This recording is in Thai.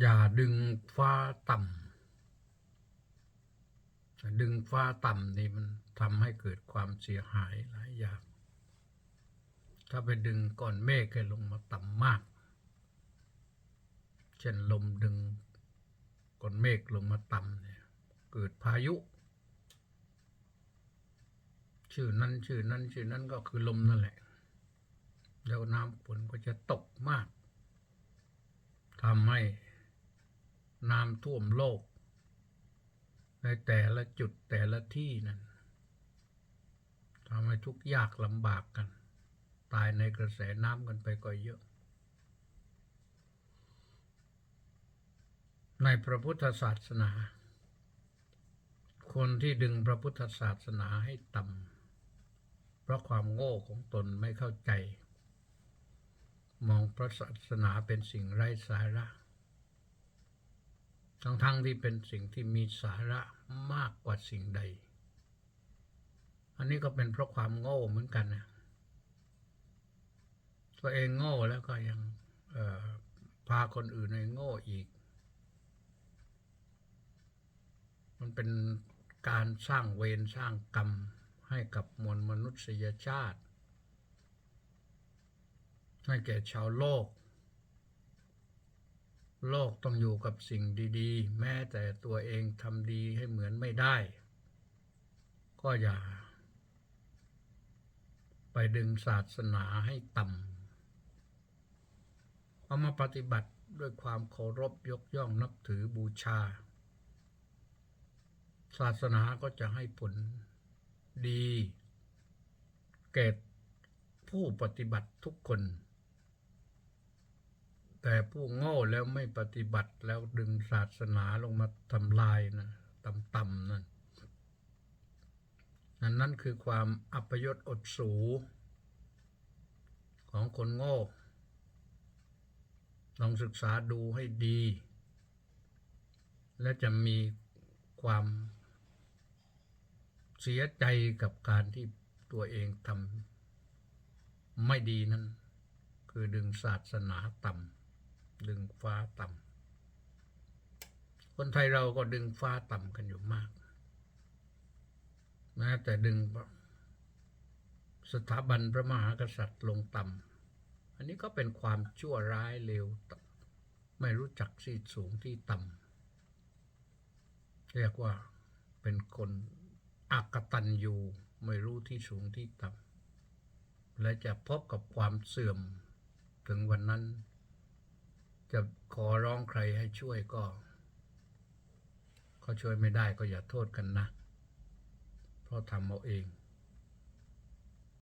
อย่าดึงฟ้าต่ำดึงฟ้าต่ำนี่มันทำให้เกิดความเสียหายหลายอย่าง ถ้าไปดึงก้อนเมฆให้ลงมาต่ำมาก เช่นลมดึงก้อนเมฆลงมาต่ำเนี่ยเกิดพายุ ชื่อนั้นชื่อนั้นชื่อนั้นก็คือลมนั่นแหละ แล้วน้ำฝนก็จะตกมากทำให้ น้ำท่วมโลก ในแต่ละจุดแต่ละที่นั้นทำให้ทุกยากลำบากกัน ตายในกระแสน้ำกันไปก็เยอะ ในพระพุทธศาสนา คนที่ดึงพระพุทธศาสนาให้ต่ำเพราะความโง่ของตนไม่เข้าใจ มองพระศาสนาเป็นสิ่งไร้สาระ ทั้งๆทที่เป็นสิ่งที่มีสาระมากกว่าสิ่งใด อันนี้ก็เป็นเพราะความโง่เหมือนกันนะ ตัวเองโง่แล้วก็ยังพาคนอื่นให้โง่อีก มันเป็นการสร้างเวรสร้างกรรมให้กับมวลมนุษยชาติ ให้แก่ชาวโลก โลกต้องอยู่กับสิ่งดีๆ แม้แต่ตัวเองทำดีให้เหมือนไม่ได้ ก็อย่า ไปดึงศาสนาให้ต่ำเอามาปฏิบัติด้วยความเคารพยกย่องนับถือบูชา ศาสนาก็จะให้ผลดีแก่ผู้ปฏิบัติทุกคน แต่ผู้โง่แล้วไม่ปฏิบัติแล้วดึงศาสนาลงมาทำลายนะต่ำๆนั่นนั่นนั่นคือความอัปยศอดสูของคนโง่ ลองศึกษาดูให้ดี และจะมีความเสียใจกับการที่ตัวเองทำไม่ดีนั้น คือดึงศาสนาต่ำ ดึงฟ้าต่ำคนไทยเราก็ดึงฟ้าต่ำกันอยู่มากแม้แต่ดึงสถาบันพระมหากษัตริย์ลงต่ำอันนี้ก็เป็นความชั่วร้ายเลวไม่รู้จักที่สูงที่ต่ำเรียกว่าเป็นคนอักตันอยู่ไม่รู้ที่สูงที่ต่ำและจะพบกับความเสื่อมถึงวันนั้น จะขอร้องใครให้ช่วยก็เขาช่วยไม่ได้ก็อย่าโทษกันนะ เพราะทำเอาเอง